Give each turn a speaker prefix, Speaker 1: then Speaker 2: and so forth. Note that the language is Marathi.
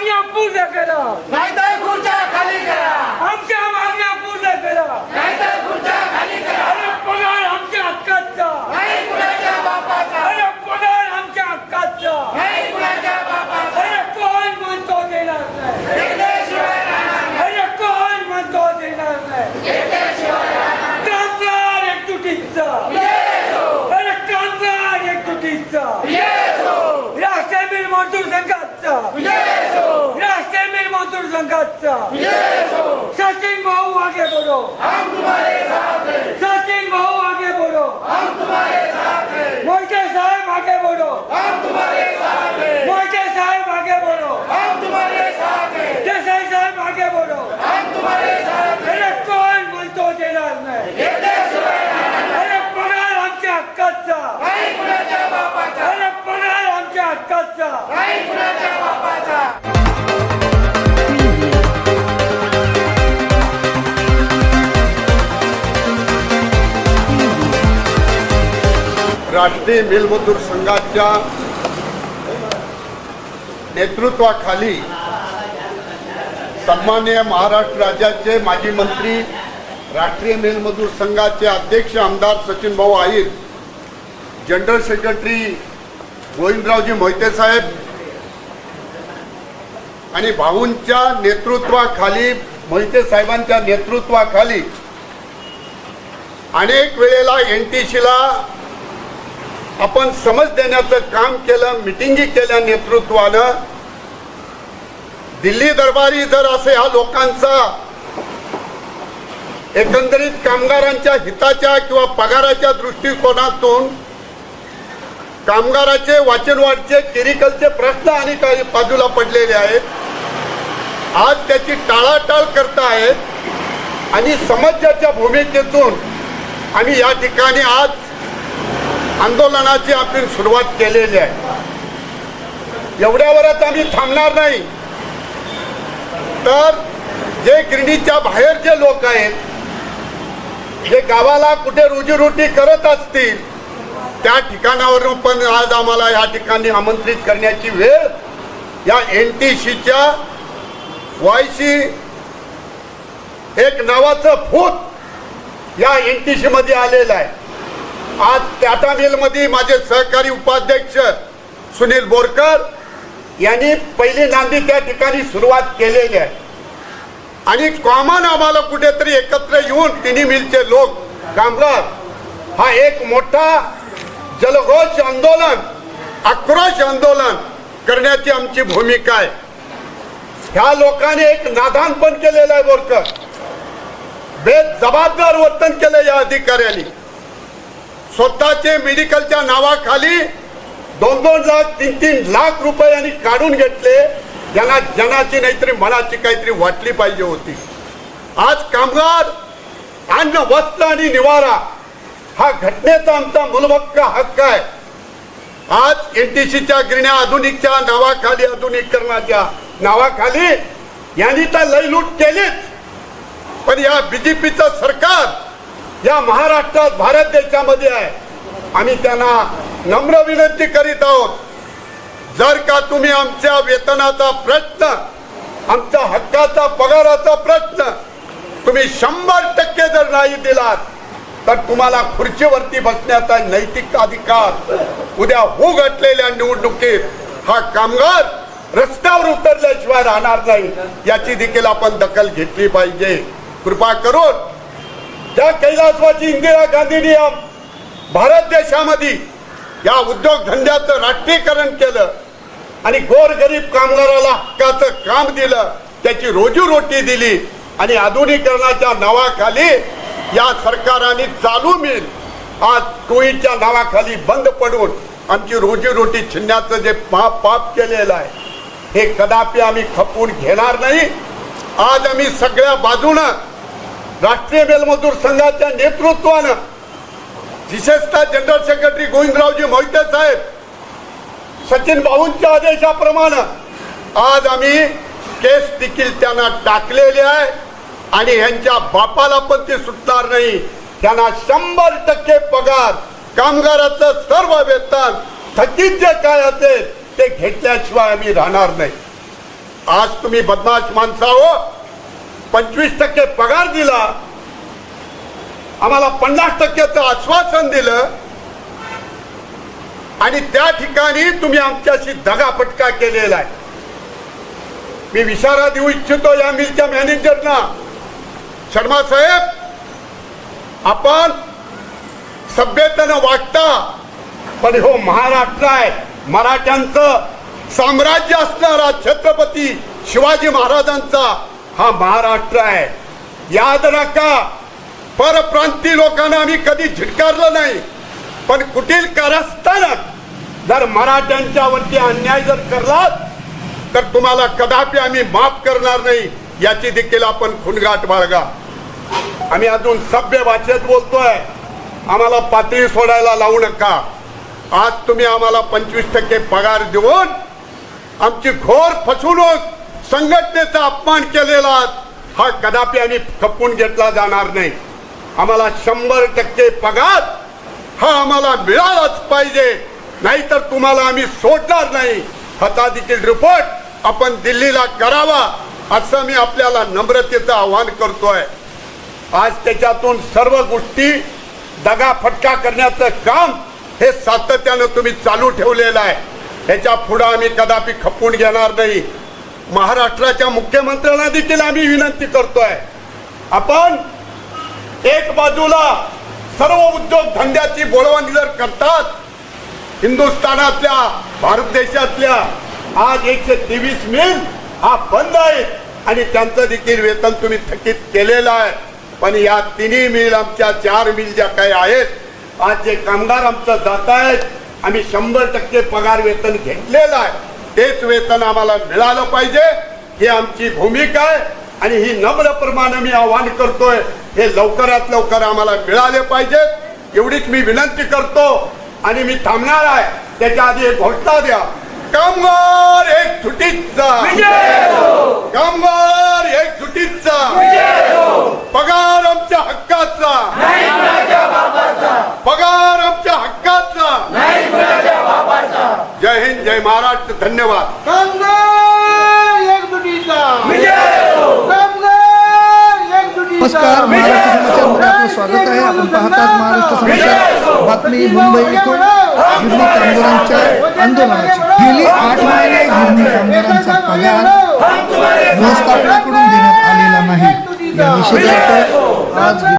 Speaker 1: मागण्या पूर्ण करा.
Speaker 2: नाहीतर खुर्च्या खाली करा.
Speaker 1: आमच्या मागण्या पूर्ण करा.
Speaker 2: नाहीतर खुर्च्या खाली करा.
Speaker 1: अरे पगार आमच्या हक्काचा.
Speaker 2: नाही कुणाच्या बापाचा.
Speaker 1: अरे पगार आमच्या हक्काचा.
Speaker 2: नाही कुणाच्या बापाचा.
Speaker 1: अरे कोण म्हणतो देणार नाही.
Speaker 2: घेतल्याशिवाय राहणार नाही.
Speaker 1: अरे कोण म्हणतो देणार नाही.
Speaker 2: घेतल्याशिवाय राहणार
Speaker 1: कामगार एकजुटीचा.
Speaker 2: नाही.
Speaker 1: अरे कामगार एकजुटीचा.
Speaker 2: येसो.
Speaker 1: राष्ट्रीय मजदूर संघाचा
Speaker 2: येसो.
Speaker 1: राष्ट्रीय
Speaker 2: येसो
Speaker 1: सचिन भाऊ आगे बढ़ो
Speaker 2: हम तुम्हारे साथ हैं
Speaker 1: सचिन भाऊ आगे बढ़ो
Speaker 2: हम तुम्हारे साथ हैं।
Speaker 1: मोहिते साहब आगे बढ़ो
Speaker 2: हम तुम्हारे
Speaker 3: राष्ट्रीय मिलमजूर संघाच्या नेतृत्वाखाली सन्मान्य महाराष्ट्र राज्याचे माजी मंत्री राष्ट्रीय मिलमजूर संघाचे अध्यक्ष आमदार सचिन भाऊ आहिर जनरल सेक्रेटरी गोविंदरावजी मोहिते साहेब आणि भाऊंच्या नेतृत्वाखाली मोहिते साहेबांच्या नेतृत्वाखाली अनेक वेळेला एन टी सीला आपण समज देण्याचं काम केलं मिटिंगी केल्या नेतृत्वानं दिल्ली दरबारी जर असे ह्या लोकांचा एकंदरीत कामगारांच्या हिताच्या किंवा पगाराच्या दृष्टिकोनातून कामगाराचे वाचनवाढचे केरिकलचे प्रश्न आणि काही बाजूला पडलेले आहेत. आज त्याची टाळाटाळ करतायत आणि समाजाच्या भूमिकेतून आम्ही या ठिकाणी आज आंदोलनाची आपण सुरुवात केलेली आहे. एवढ्यावरच आम्ही थांबणार नाही. तर जे गिरणीच्या बाहेर जे लोक आहेत जे गावाला कुठे रोजीरोटी करत असतील त्या ठिकाणावरून पण आज आम्हाला या ठिकाणी आमंत्रित करण्याची वेळ या एन टी सीच्या वायसी एक नावाचं भूत या एन टी सीमध्ये आलेलं आहे. आज टाटा मिलमध्ये माझे सहकारी उपाध्यक्ष सुनील बोरकर यांनी पहिली नांदी त्या ठिकाणी सुरुवात केलेली आहे. आणि कॉमन आम्हाला कुठेतरी एकत्र येऊन तिन्ही मिलचे लोक कामगार हा एक मोठा जलघोष आंदोलन आक्रोश आंदोलन करण्याची आमची भूमिका आहे. ह्या लोकांनी एक नादान पण केलेलं आहे बोरकर. बेजबाबदार वर्तन केलं या अधिकाऱ्यांनी. स्वतःचे मेडिकलच्या नावाखाली दोन दोन लाख तीन तीन लाख रुपये यांनी काढून घेतले. ज्यांना जनाची नाहीतरी मनाची काहीतरी वाटली पाहिजे होती. आज कामगार अन्न वस्त्र आणि निवारा हा घटनेचा आमचा मूलभक्क हक्क आहे. आज एन टी सीच्या गिरण्या आधुनिकच्या नावाखाली आधुनिकरणाच्या नावाखाली यांनी तर लयलूट केलीच. पण या बीजेपीचं सरकार या महाराष्ट्रात भारत देशामध्ये आहे. आम्ही त्यांना नम्र विनंती करीत आहोत. जर का तुम्ही आमच्या वेतनाचा प्रश्न आमच्या हक्काचा पगाराचा प्रश्न तुम्ही शंभर टक्के जर नाही दिलात तर तुम्हाला खुर्चीवरती बसण्याचा नैतिक अधिकार उद्या होऊ घटलेल्या निवडणुकीत हा कामगार रस्त्यावर उतरल्याशिवाय राहणार नाही याची देखील आपण दखल घेतली पाहिजे. कृपा करून या कैलासवाची इंदिरा गांधींनी या भारत देशामध्ये या उद्योगधंद्याचं राष्ट्रीयकरण केलं आणि गोरगरीब कामगाराला हक्काचं काम दिलं त्याची रोजीरोटी दिली आणि आधुनिकरणाच्या नावाखाली या सरकाराने चालू मिल आज टोईच्या नावाखाली बंद पडून आमची रोजीरोटी छिन्याचं जे पाप पाप केलेलं आहे हे कदापि आम्ही खपून घेणार नाही. आज आम्ही सगळ्या बाजूनं राष्ट्रीय मेलमजूर संघाच्या नेतृत्वानं विशेषतः जनरल सेक्रेटरी गोविंदरावजी मोहिते साहेब सचिन भाऊंच्या आदेशाप्रमाणे आज आम्ही केस देखील त्यांना टाकलेले आहे आणि ह्यांच्या बापाला पण ते सुटणार नाही. त्यांना शंभर टक्के पगार कामगाराचं सर्व वेतन थकीत जे काय असेल ते घेतल्याशिवाय आम्ही राहणार नाही. आज तुम्ही बदमाश माणसा हो पंचवीस टक्के पगार दिला आम्हाला पन्नास टक्क्याचं आश्वासन दिलं आणि त्या ठिकाणी तुम्ही आमच्याशी दगाफटका केलेला आहे. मी विचारा देऊ इच्छितो या मिलच्या मॅनेजरना. शर्मा साहेब आपण सभ्यतेनं वाटता पण हो महाराष्ट्र आहे. मराठ्यांचं साम्राज्य असणारा छत्रपती शिवाजी महाराजांचा हा महाराष्ट्र आहे. याद राखा परप्रांती लोकांना आम्ही कधी झिटकारलं नाही. पण कुटील कारस्थानात जर मराठ्यांच्या वरती अन्याय जर करलात तर तुम्हाला कदापि आम्ही माफ करणार नाही याची देखील आपण खुणगाट बाळगा. आम्ही अजून सभ्य भाषेत बोलतोय. आम्हाला पातळी सोडायला लावू नका. आज तुम्ही आम्हाला पंचवीस टक्के पगार देऊन आमची घोर फसवणूक संघटनेचा अपमान केलेला हा कदापि आम्ही खपवून घेतला जाणार नाही. आम्हाला शंभर टक्के पगार हा आम्हाला मिळालाच पाहिजे. नाहीतर तुम्हाला आम्ही सोडणार नाही. हाता देखील रिपोर्ट आपण दिल्लीला करावा असं मी आपल्याला नम्रतेचं आवाहन करतोय. आज त्याच्यातून सर्व गोष्टी दगा फटका करण्याचं काम हे सातत्यानं तुम्ही चालू ठेवलेलं आहे. ह्याच्या पुढं आम्ही कदापि खपवून घेणार नाही. महाराष्ट्राच्या मुख्यमंत्र्यांना देखील आम्ही विनंती करतोय. आपण एक बाजूला सर्व उद्योग धंद्याची बोलवणी जर करतात हिंदुस्थानातल्या भारत देशातल्या आज एकशे तेवीस मिल हा बंद आहे आणि त्यांचं देखील वेतन तुम्ही थकीत केलेलं आहे. पण या तिन्ही मिल आमच्या चार मिल ज्या काही आहेत आज जे कामगार आमचं जात आहेत आम्ही शंभर टक्के पगार वेतन घेतलेलं आहे. तेच वेतन आम्हाला मिळालं पाहिजे. ही आमची भूमिका आहे आणि ही नम्र प्रमाणे मी आवाहन करतोय हे लवकरात लवकर आम्हाला मिळाले पाहिजेत एवढीच मी विनंती करतो आणि मी थांबणार आहे. त्याच्या आधी एक घोषणा द्या. कामगार एक छुटीचा कामगार एक छुटीचा पगार आमच्या हक्काचा पगार आमच्या हक्काचा जय हिंद जय महाराष्ट्र धन्यवाद.
Speaker 4: नमस्कार महाराष्ट्र समाचारमध्ये आपलं स्वागत आहे. आपण पाहतात महाराष्ट्र समाचार. बातमी मुंबई येथून गिरणी कामगारांच्या आंदोलनाची. गेली आठ महिने गिरणी कामगारांचा पगार व्यवस्थापनाकडून देण्यात आलेला नाही. या निषेधार्थ आज